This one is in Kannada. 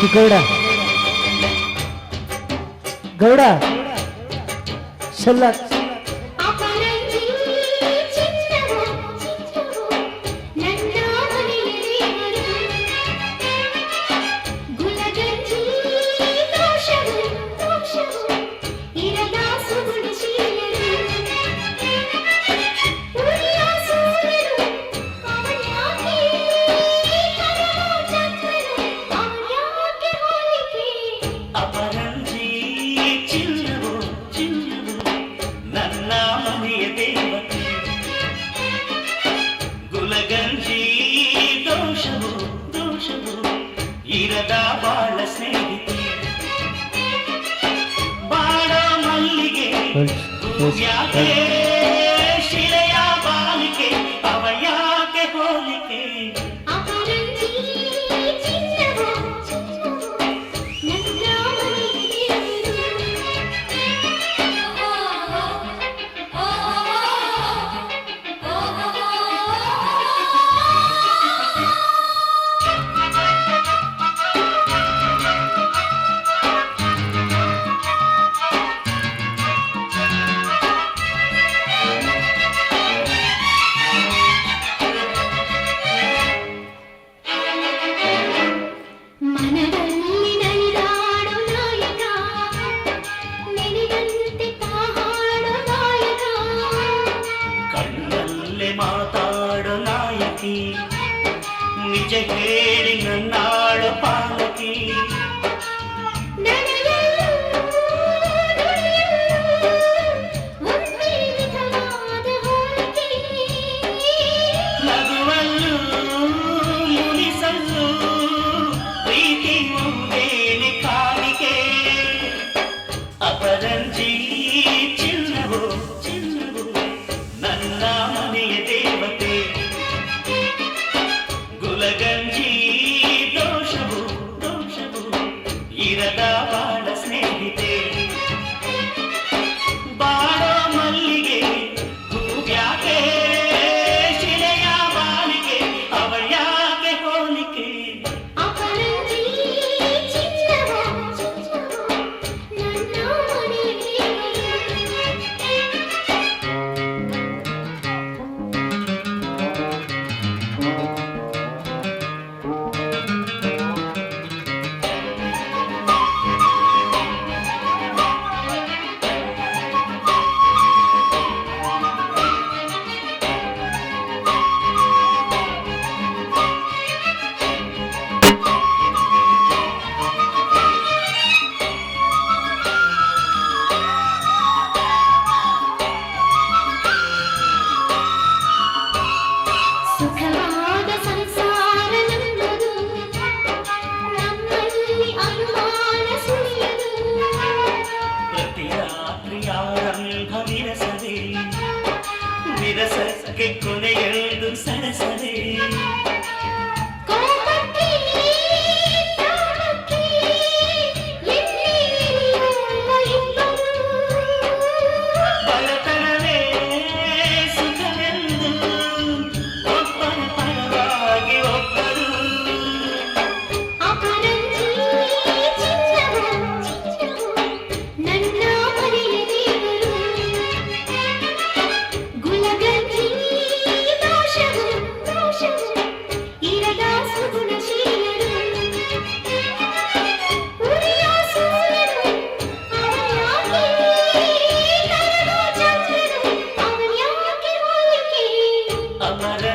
की गौडा. गौडा. सल्ला friends. Yes. ಪಾಲಕಿ ನಿಜ ಕೇಳಿ ನನ್ನಾಳು ಪಾಲಕಿ ನಗುವಲ್ಲೂ ಮುನಿಸಲ್ಲೂ ಪ್ರೀತಿ తిరదావాడ sanasane Amar